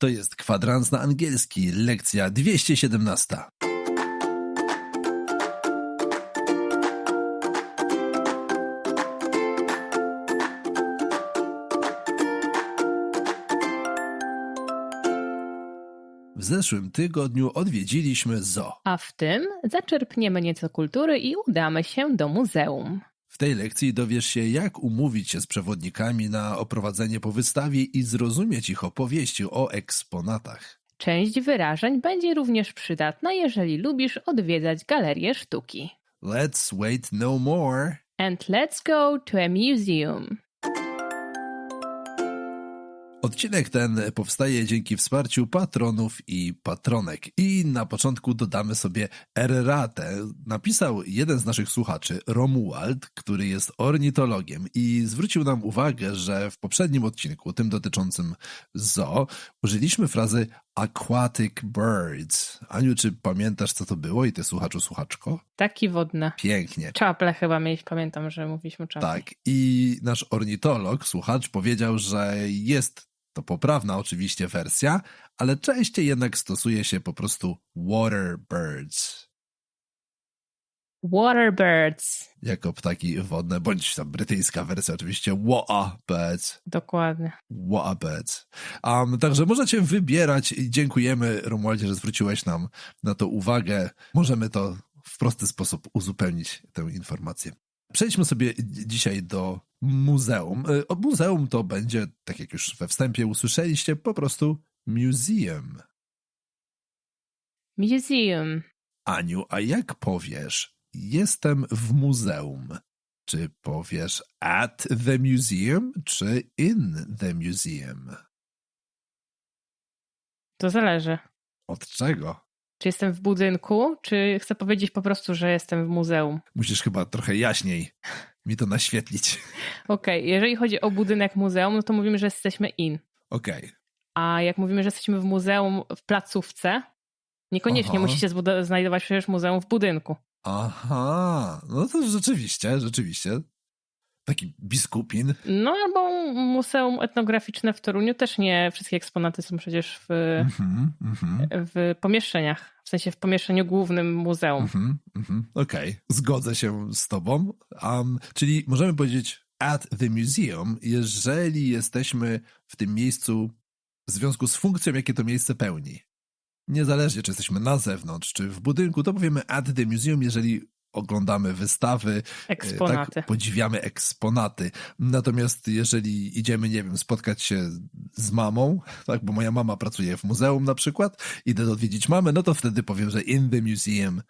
To jest kwadrans na angielski, lekcja 217. W zeszłym tygodniu odwiedziliśmy zoo. A w tym zaczerpniemy nieco kultury i udamy się do muzeum. W tej lekcji dowiesz się, jak umówić się z przewodnikami na oprowadzenie po wystawie i zrozumieć ich opowieści o eksponatach. Część wyrażeń będzie również przydatna, jeżeli lubisz odwiedzać galerię sztuki. Let's wait no more. And let's go to a museum. Odcinek ten powstaje dzięki wsparciu patronów i patronek. I na początku dodamy sobie erratę. Napisał jeden z naszych słuchaczy, Romuald, który jest ornitologiem i zwrócił nam uwagę, że w poprzednim odcinku, tym dotyczącym zoo, użyliśmy frazy aquatic birds. Aniu, czy pamiętasz, co to było i ty słuchaczu, słuchaczko? Taki wodna. Pięknie. Czaple chyba mieliśmy, pamiętam, że mówiliśmy czaple. Tak. I nasz ornitolog, słuchacz, powiedział, że jest to poprawna oczywiście wersja, ale częściej jednak stosuje się po prostu water birds Waterbirds. jako ptaki wodne, bądź ta brytyjska wersja oczywiście water birds. Dokładnie. Water birds. Um, także możecie wybierać i dziękujemy Romualdzie, że zwróciłeś nam na to uwagę. Możemy to w prosty sposób uzupełnić tę informację. Przejdźmy sobie dzisiaj do muzeum. Y, O muzeum to będzie, tak jak już we wstępie usłyszeliście, po prostu museum. Museum. Aniu, a jak powiesz, jestem w muzeum? Czy powiesz at the museum, czy in the museum? To zależy. Od czego? Czy jestem w budynku, czy chcę powiedzieć po prostu, że jestem w muzeum? Musisz chyba trochę jaśniej mi to naświetlić. Okej, jeżeli chodzi o budynek muzeum, no to mówimy, że jesteśmy in. Okej. A jak mówimy, że jesteśmy w muzeum w placówce, niekoniecznie Aha. musi się znajdować przecież muzeum w budynku. Aha, no to rzeczywiście, rzeczywiście. Taki biskupin. No albo Muzeum Etnograficzne w Toruniu też nie wszystkie eksponaty są przecież w, Mhm, mhm, w pomieszczeniach, w sensie w pomieszczeniu głównym muzeum. mhm, mhm. Okej, zgodzę się z tobą. Um, czyli możemy powiedzieć at the museum, jeżeli jesteśmy w tym miejscu w związku z funkcją, jakie to miejsce pełni. Niezależnie, czy jesteśmy na zewnątrz, czy w budynku, to powiemy at the museum, jeżeli oglądamy wystawy, Eksponaty. Tak, podziwiamy eksponaty. Natomiast jeżeli idziemy, nie wiem, spotkać się z mamą, tak, bo moja mama pracuje w muzeum na przykład, idę odwiedzić mamę, no to wtedy powiem, że in the museum,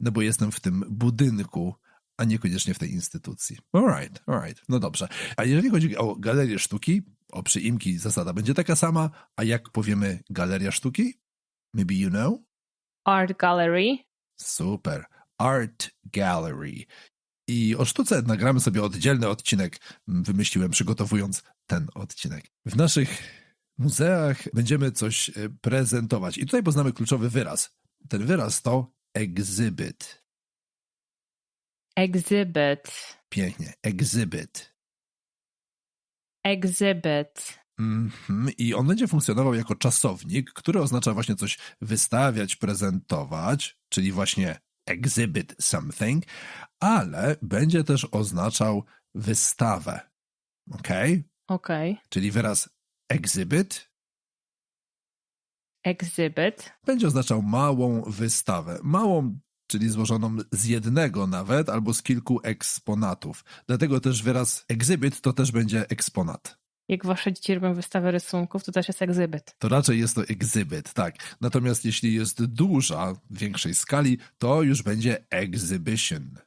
no bo jestem w tym budynku, a niekoniecznie w tej instytucji. Alright, alright, no dobrze. A jeżeli chodzi o galerię sztuki, o przyimki zasada będzie taka sama, a jak powiemy galeria sztuki? Maybe you know? Art Gallery. Super. Art Gallery. I o sztuce nagramy sobie oddzielny odcinek. Wymyśliłem, przygotowując ten odcinek. W naszych muzeach będziemy coś e, prezentować. I tutaj poznamy kluczowy wyraz. Ten wyraz to exhibit. Exhibit. Pięknie. Exhibit. Exhibit. Mhm. I on będzie funkcjonował jako czasownik, który oznacza właśnie coś wystawiać, prezentować, czyli właśnie exhibit something, ale będzie też oznaczał wystawę. Ok? Okej. Czyli wyraz exhibit Exhibit. będzie oznaczał małą wystawę. Małą, czyli złożoną z jednego nawet albo z kilku eksponatów. Dlatego też wyraz exhibit to też będzie eksponat. Jak wasze dzieci robią wystawę rysunków, to też jest exhibit. to raczej jest to exhibit, tak. Natomiast jeśli jest duża, większej skali, to już będzie exhibition.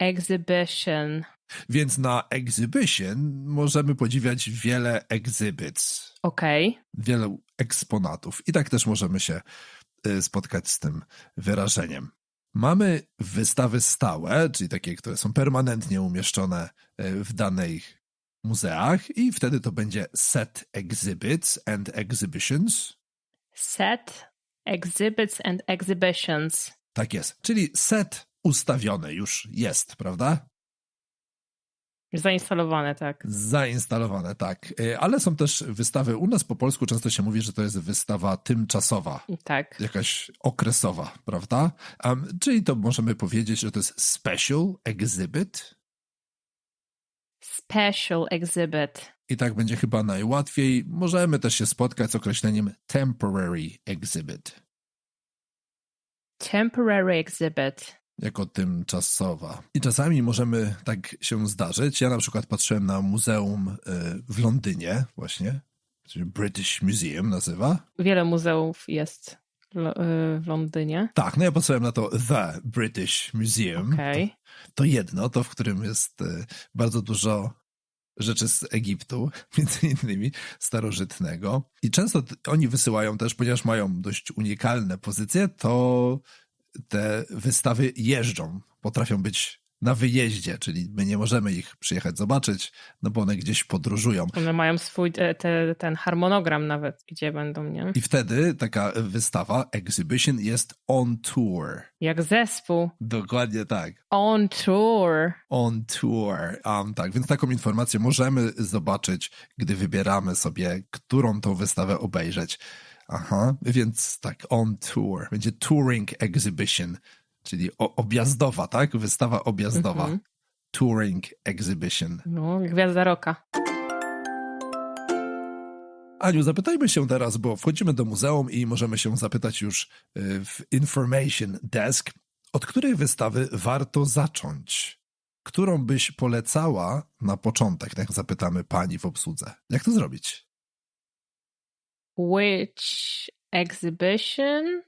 Exhibition. Więc na exhibition możemy podziwiać wiele exhibits, Okej. wiele eksponatów. I tak też możemy się y, spotkać z tym wyrażeniem. Mamy wystawy stałe, czyli takie, które są permanentnie umieszczone y, w danych muzeach i wtedy to będzie set exhibits and exhibitions. Set, exhibits and exhibitions. Tak jest. Czyli set ustawiony już jest, prawda? Zainstalowane, tak. Zainstalowane, tak. E, Ale są też wystawy, u nas po polsku często się mówi, że to jest wystawa tymczasowa, Tak. jakaś okresowa, prawda? Um, czyli to możemy powiedzieć, że to jest special exhibit Special exhibit. i tak będzie chyba najłatwiej. Możemy też się spotkać z określeniem temporary exhibit, Temporary exhibit. jako tymczasowa. I czasami możemy tak się zdarzyć. Ja na przykład patrzyłem na muzeum e, w Londynie właśnie, czyli British Museum nazywa. Wiele muzeów jest y, w Londynie. Tak, no ja patrzyłem na to The British Museum. Okej. To, to jedno, to w którym jest e, bardzo dużo rzeczy z Egiptu, między innymi starożytnego. I często oni wysyłają też, ponieważ mają dość unikalne pozycje, to te wystawy jeżdżą, potrafią być na wyjeździe, czyli my nie możemy ich przyjechać zobaczyć, no bo one gdzieś podróżują. One mają swój e, te, ten harmonogram nawet, gdzie będą, nie? I wtedy taka wystawa, exhibition jest on tour. Jak zespół. Dokładnie tak. On tour. on tour. Um, tak, więc taką informację możemy zobaczyć, gdy wybieramy sobie, którą tą wystawę obejrzeć. Aha, więc tak, on tour. Będzie touring exhibition, czyli objazdowa, tak? Wystawa objazdowa. Mhm. Touring exhibition. No, gwiazda roka. Aniu, zapytajmy się teraz, bo wchodzimy do muzeum i możemy się zapytać już y, w Information Desk, od której wystawy warto zacząć? Którą byś polecała na początek, tak zapytamy pani w obsłudze. Jak to zrobić? Which exhibition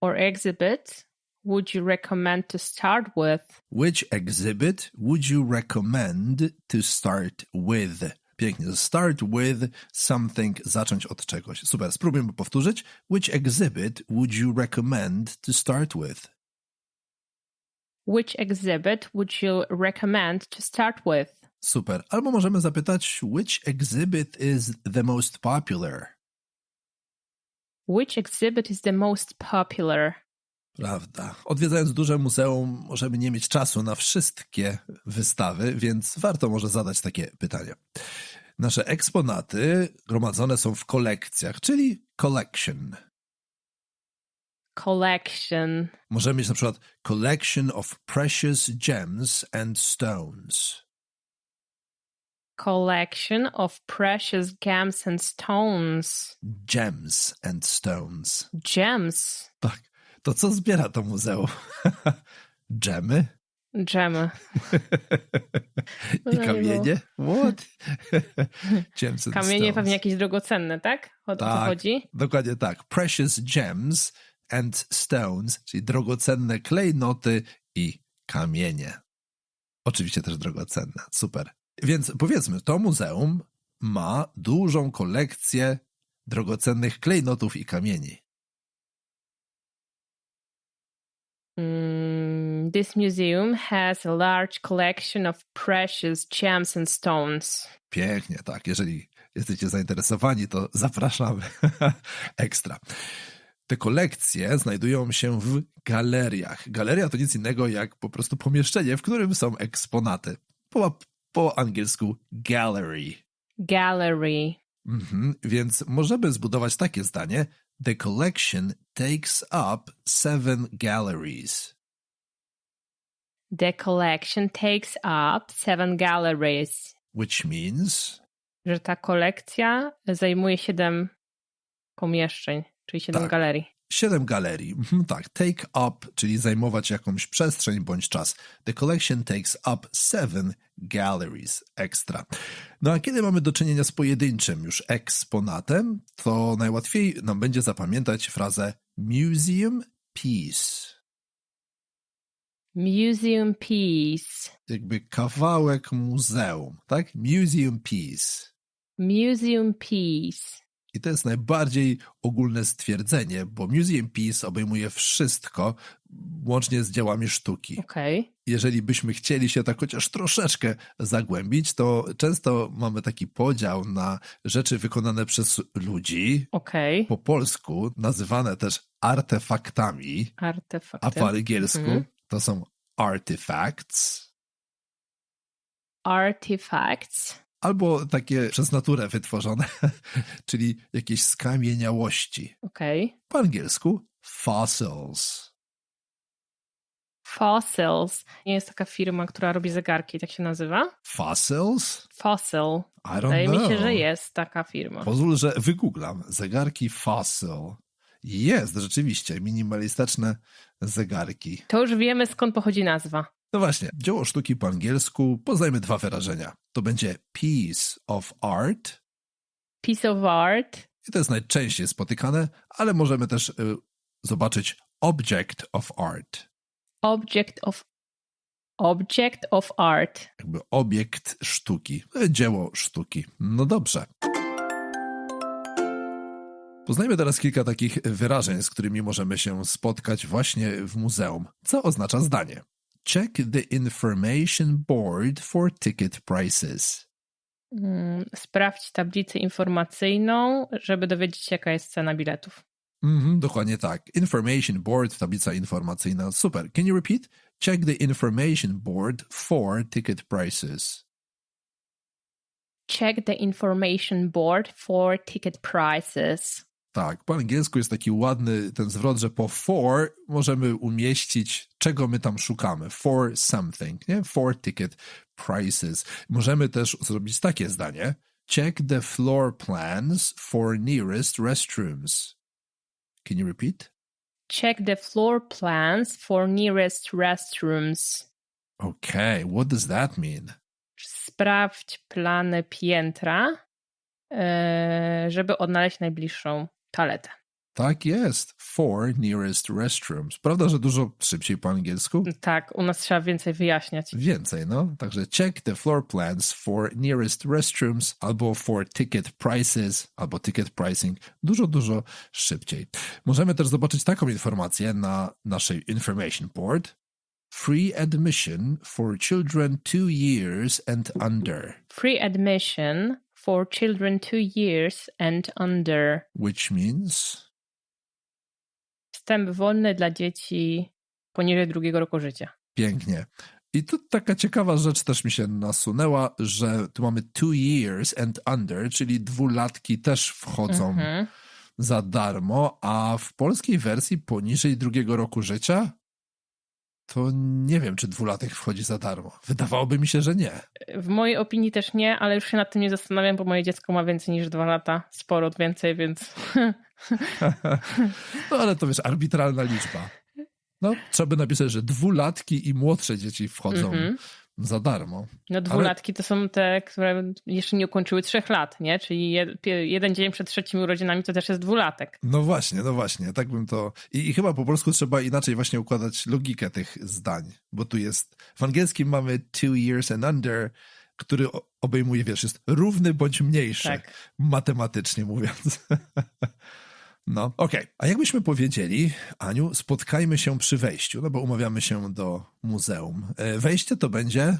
or exhibit would you recommend to start with? Which exhibit would you recommend to start with? Pięknie. Start with something, zacząć od czegoś. Super. Spróbujmy powtórzyć. Which exhibit would you recommend to start with? Which exhibit would you recommend to start with? Super. Albo możemy zapytać, which exhibit is the most popular? Which exhibit is the most popular? Prawda. Odwiedzając duże muzeum, możemy nie mieć czasu na wszystkie wystawy, więc warto może zadać takie pytanie. Nasze eksponaty gromadzone są w kolekcjach, czyli collection. Collection. Możemy mieć na przykład collection of precious gems and stones. Collection of precious gems and stones. Gems and stones. Gems. Tak. To co zbiera to muzeum? Dżemy? Gemy. I nie kamienie? What? Kamienie pewnie jakieś drogocenne, tak? O to Tak. chodzi? Dokładnie tak. Precious gems and stones, czyli drogocenne klejnoty i kamienie. Oczywiście też drogocenne. Super. Więc powiedzmy, to muzeum ma dużą kolekcję drogocennych klejnotów i kamieni. Mm, this museum has a large collection of precious gems and stones. Pięknie, tak. Jeżeli jesteście zainteresowani, to zapraszamy. Ekstra. Te kolekcje znajdują się w galeriach. Galeria to nic innego jak po prostu pomieszczenie, w którym są eksponaty. Po, po angielsku gallery. Gallery. Mhm, więc możemy zbudować takie zdanie: The collection takes up seven galleries. The collection takes up seven galleries. Which means Że ta kolekcja zajmuje siedem pomieszczeń, czyli siedem Tak. galerii. Siedem galerii. Mhm, tak, take up, czyli zajmować jakąś przestrzeń bądź czas. The collection takes up seven galleries. Ekstra. No a kiedy mamy do czynienia z pojedynczym już eksponatem, to najłatwiej nam będzie zapamiętać frazę museum piece. Museum piece. Jakby kawałek muzeum, tak? Museum piece. Museum piece. I to jest najbardziej ogólne stwierdzenie, bo Museum Piece obejmuje wszystko, łącznie z dziełami sztuki. Okej. Jeżeli byśmy chcieli się tak chociaż troszeczkę zagłębić, to często mamy taki podział na rzeczy wykonane przez ludzi, Okej. po polsku nazywane też artefaktami, Artefakty. a po angielsku Mhm. to są artifacts. artifacts. Albo takie przez naturę wytworzone, czyli jakieś skamieniałości. Okej. Po angielsku fossils. Fossils. Nie jest taka firma, która robi zegarki, tak się nazywa? Fossils? Fossil. I don't Wydaje know. mi się, że jest taka firma. Pozwól, że wygooglam. Zegarki Fossil. Jest, rzeczywiście, minimalistyczne zegarki. To już wiemy, skąd pochodzi nazwa. No właśnie, dzieło sztuki po angielsku, poznajmy dwa wyrażenia. To będzie piece of art Piece of art. i to jest najczęściej spotykane, ale możemy też y, zobaczyć object of art, Object of Object of art. jakby obiekt sztuki, y, dzieło sztuki. No dobrze. Poznajmy teraz kilka takich wyrażeń, z którymi możemy się spotkać właśnie w muzeum. Co oznacza zdanie? Check the information board for ticket prices. Mm, Sprawdź tablicę informacyjną, żeby dowiedzieć się, jaka jest cena biletów. Mhm, dokładnie tak. Information board, tablica informacyjna. Super. Can you repeat? Check the information board for ticket prices. Check the information board for ticket prices. Tak, po angielsku jest taki ładny ten zwrot, że po for możemy umieścić, czego my tam szukamy. For something, nie? For ticket prices. Możemy też zrobić takie zdanie. Check the floor plans for nearest restrooms. Can you repeat? Check the floor plans for nearest restrooms. Okay, what does that mean? Sprawdź plany piętra, e, żeby odnaleźć najbliższą toaletę. Tak jest. For nearest restrooms. Prawda, że dużo szybciej po angielsku? Tak, u nas trzeba więcej wyjaśniać. Więcej, no. Także check the floor plans for nearest restrooms albo for ticket prices albo ticket pricing. Dużo, dużo szybciej. Możemy też zobaczyć taką informację na naszej information board. Free admission for children two years and under, Free admission for children two years and under. which means Wstęp wolny dla dzieci poniżej drugiego roku życia. Pięknie. I tu taka ciekawa rzecz też mi się nasunęła, że tu mamy two years and under, czyli dwulatki też wchodzą Mhm. za darmo, a w polskiej wersji poniżej drugiego roku życia to nie wiem, czy dwulatek wchodzi za darmo. Wydawałoby mi się, że nie. W mojej opinii też nie, ale już się nad tym nie zastanawiam, bo moje dziecko ma więcej niż dwa lata. Sporo więcej, więc No ale to wiesz, arbitralna liczba. No, trzeba by napisać, że dwulatki i młodsze dzieci wchodzą Mhm. Za darmo. no dwulatki to są te, które jeszcze nie ukończyły trzech lat, nie? Czyli jed, jeden dzień przed trzecimi urodzinami to też jest dwulatek. No właśnie, no właśnie, tak bym to. I, I chyba po polsku trzeba inaczej właśnie układać logikę tych zdań, bo tu jest. W angielskim mamy two years and under, który obejmuje, wiesz, jest równy bądź mniejszy, Tak. matematycznie mówiąc. No, okej. A jakbyśmy powiedzieli, Aniu, spotkajmy się przy wejściu, no bo umawiamy się do muzeum. E, Wejście to będzie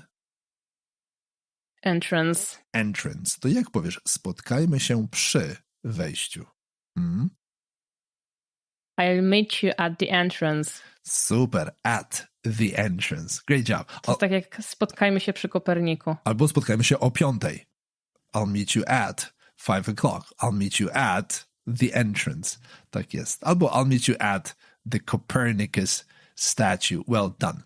Entrance. entrance. To jak powiesz, spotkajmy się przy wejściu? Hmm? I'll meet you at the entrance. Super, at the entrance. Great job. To tak jak spotkajmy się przy Koperniku. Albo spotkajmy się o piątej. I'll meet you at five o'clock. I'll meet you at the entrance. Tak jest. Albo I'll meet you at the Copernicus statue. Well done.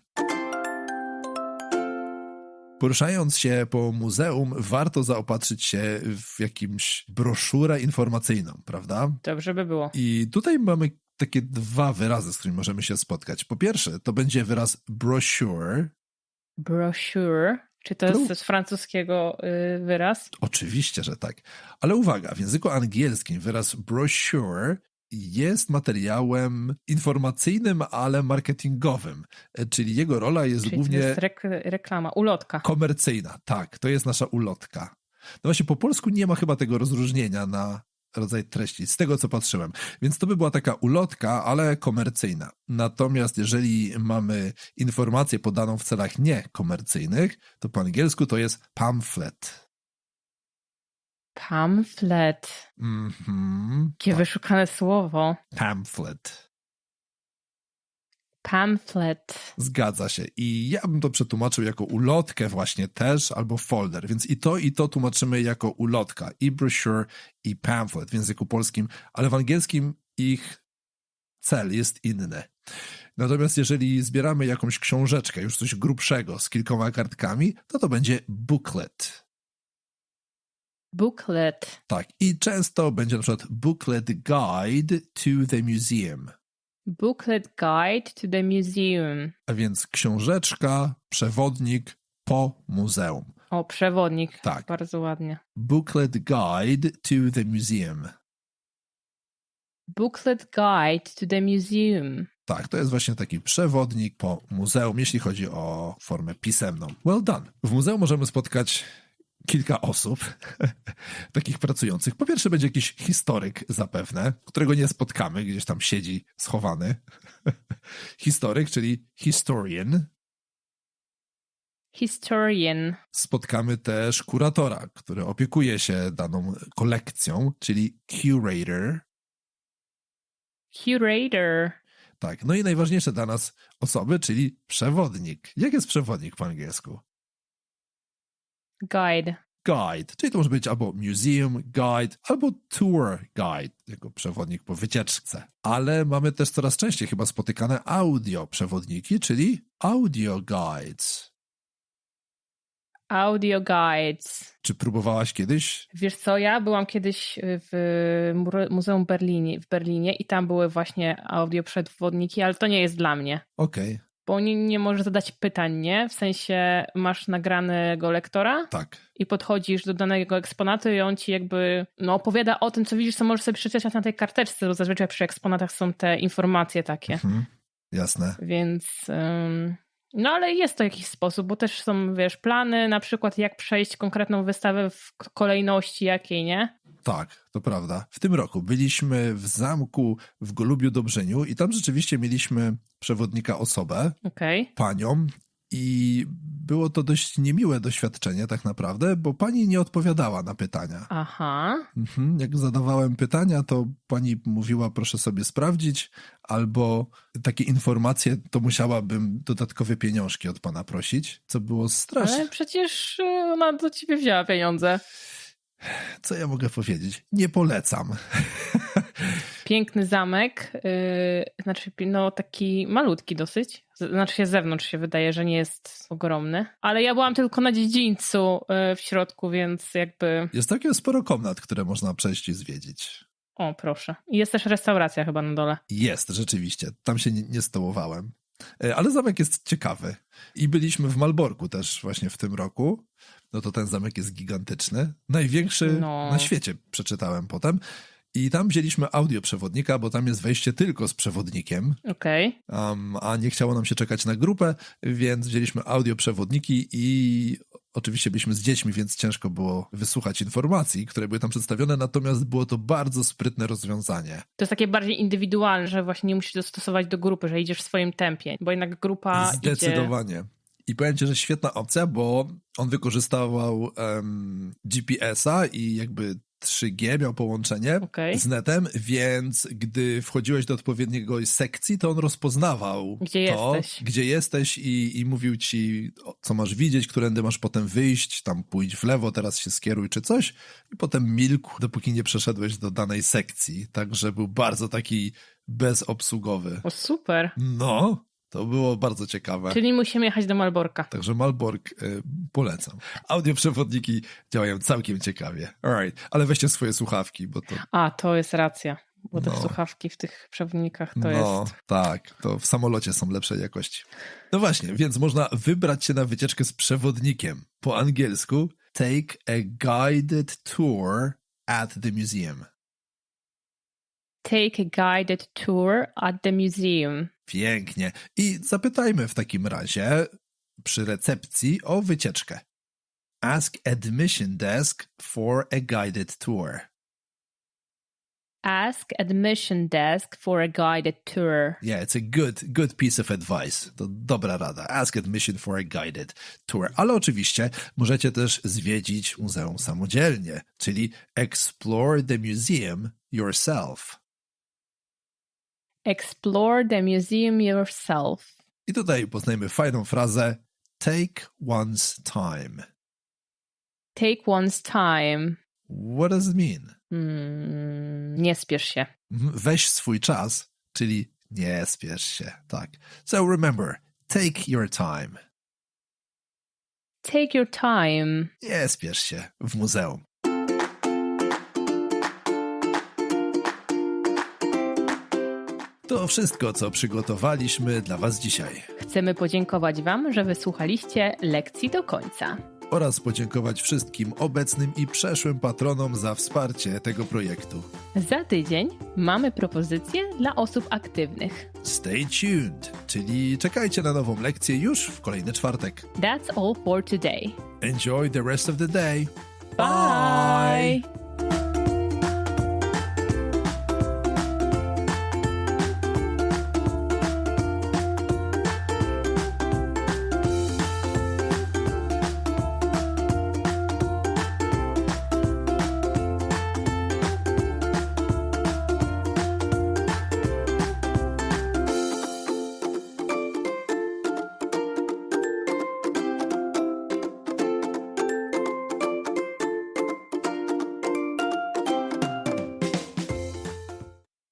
Poruszając się po muzeum, warto zaopatrzyć się w jakimś broszurę informacyjną, prawda? Dobrze by było. I tutaj mamy takie dwa wyrazy, z którymi możemy się spotkać. Po pierwsze, to będzie wyraz brochure, Brochure. Czy to jest z francuskiego y, wyraz? Oczywiście, że tak. Ale uwaga, w języku angielskim wyraz brochure jest materiałem informacyjnym, ale marketingowym. E, Czyli jego rola jest Czyli to głównie jest rek reklama, ulotka. komercyjna. Tak, to jest nasza ulotka. No właśnie po polsku nie ma chyba tego rozróżnienia na rodzaj treści, z tego co patrzyłem. Więc to by była taka ulotka, ale komercyjna. Natomiast jeżeli mamy informację podaną w celach niekomercyjnych, to po angielsku to jest pamphlet. Pamflet. Mhm. Jakie wyszukane słowo. Pamphlet. Pamphlet. Zgadza się. I ja bym to przetłumaczył jako ulotkę właśnie też, albo folder. Więc i to, i to tłumaczymy jako ulotka. I brochure, i pamphlet w języku polskim, ale w angielskim ich cel jest inny. Natomiast jeżeli zbieramy jakąś książeczkę, już coś grubszego, z kilkoma kartkami, to to będzie booklet. Booklet. Tak, i często będzie na przykład booklet guide to the museum. Booklet guide to the museum. A więc książeczka, przewodnik po muzeum. O, przewodnik. Tak. Bardzo ładnie. Booklet guide to the museum. Booklet guide to the museum. Tak, to jest właśnie taki przewodnik po muzeum, jeśli chodzi o formę pisemną. Well done. W muzeum możemy spotkać kilka osób takich pracujących. Po pierwsze będzie jakiś historyk zapewne, którego nie spotkamy, gdzieś tam siedzi schowany. historyk, czyli historian. Historian. Spotkamy też kuratora, który opiekuje się daną kolekcją, czyli curator. Curator. Tak, no i najważniejsze dla nas osoby, czyli przewodnik. Jak jest przewodnik po angielsku? Guide. Guide, czyli to może być albo museum guide, albo tour guide, jako przewodnik po wycieczce. Ale mamy też coraz częściej chyba spotykane audio przewodniki, czyli audio guides. Audio guides. Czy próbowałaś kiedyś? Wiesz co, ja byłam kiedyś w Mure- Muzeum Berlinie, w Berlinie i tam były właśnie audio przewodniki, ale to nie jest dla mnie. Okej, Bo nie, nie możesz zadać pytań, nie? W sensie masz nagranego lektora tak. i podchodzisz do danego eksponatu i on ci jakby no, opowiada o tym, co widzisz, co możesz sobie przeczytać na tej karteczce, bo zazwyczaj przy eksponatach są te informacje takie. Mhm. Jasne. Więc no ale jest to jakiś sposób, bo też są, wiesz, plany, na przykład jak przejść konkretną wystawę w kolejności jakiej, nie? Tak, to prawda. W tym roku byliśmy w zamku w Golubiu Dobrzeniu i tam rzeczywiście mieliśmy przewodnika osobę, Okej. panią i było to dość niemiłe doświadczenie tak naprawdę, bo pani nie odpowiadała na pytania. Aha. Mhm. Jak zadawałem pytania, to pani mówiła proszę sobie sprawdzić, albo takie informacje, to musiałabym dodatkowe pieniążki od pana prosić, co było straszne. Ale przecież y, ona do ciebie wzięła pieniądze. Co ja mogę powiedzieć? Nie polecam. Piękny zamek, yy, znaczy no taki malutki dosyć. Znaczy się z zewnątrz się wydaje, że nie jest ogromny. Ale ja byłam tylko na dziedzińcu yy, w środku, więc jakby... Jest takie sporo komnat, które można przejść i zwiedzić. O, proszę. Jest też restauracja chyba na dole. Jest, rzeczywiście. Tam się nie, nie stołowałem. E, Ale zamek jest ciekawy. I byliśmy w Malborku też właśnie w tym roku. No to ten zamek jest gigantyczny. Największy No. na świecie, przeczytałem potem. I tam wzięliśmy audioprzewodnika, bo tam jest wejście tylko z przewodnikiem, Okej. um, a nie chciało nam się czekać na grupę, więc wzięliśmy audioprzewodniki i oczywiście byliśmy z dziećmi, więc ciężko było wysłuchać informacji, które były tam przedstawione, natomiast było to bardzo sprytne rozwiązanie. To jest takie bardziej indywidualne, że właśnie nie musisz dostosować do grupy, że idziesz w swoim tempie, bo jednak grupa idzie... Zdecydowanie. I powiem ci, że świetna opcja, bo on wykorzystywał em, GPS-a i jakby 3G miał połączenie Okej. z netem, więc gdy wchodziłeś do odpowiedniego sekcji, to on rozpoznawał Gdzie to, jesteś. gdzie jesteś i, i mówił ci, co masz widzieć, którędy masz potem wyjść, tam pójdź w lewo, teraz się skieruj czy coś i potem milkł, dopóki nie przeszedłeś do danej sekcji. Także był bardzo taki bezobsługowy. O, super. No, to było bardzo ciekawe. Czyli musimy jechać do Malborka. Także Malbork y, polecam. Audioprzewodniki działają całkiem ciekawie. Alright, ale weźcie swoje słuchawki, bo to. A, to jest racja. Bo te No. słuchawki w tych przewodnikach to no, jest... tak, to w samolocie są lepszej jakości. No właśnie, więc można wybrać się na wycieczkę z przewodnikiem. Po angielsku take a guided tour at the museum. Take a guided tour at the museum. Pięknie. I zapytajmy w takim razie przy recepcji o wycieczkę. Ask admission desk for a guided tour. Ask admission desk for a guided tour. Yeah, it's a good, good piece of advice. To dobra rada. Ask admission for a guided tour. Ale oczywiście możecie też zwiedzić muzeum samodzielnie, czyli explore the museum yourself. Explore the museum yourself. I tutaj poznajmy fajną frazę take one's time. Take one's time. What does it mean? Hmm, nie spiesz się. Mhm, Weź swój czas, czyli nie spiesz się, tak. So remember, take your time. Take your time. Nie spiesz się w muzeum. To wszystko, co przygotowaliśmy dla Was dzisiaj. Chcemy podziękować Wam, że wysłuchaliście lekcji do końca. Oraz podziękować wszystkim obecnym i przeszłym patronom za wsparcie tego projektu. Za tydzień mamy propozycje dla osób aktywnych. Stay tuned, czyli czekajcie na nową lekcję już w kolejny czwartek. That's all for today. Enjoy the rest of the day. Bye.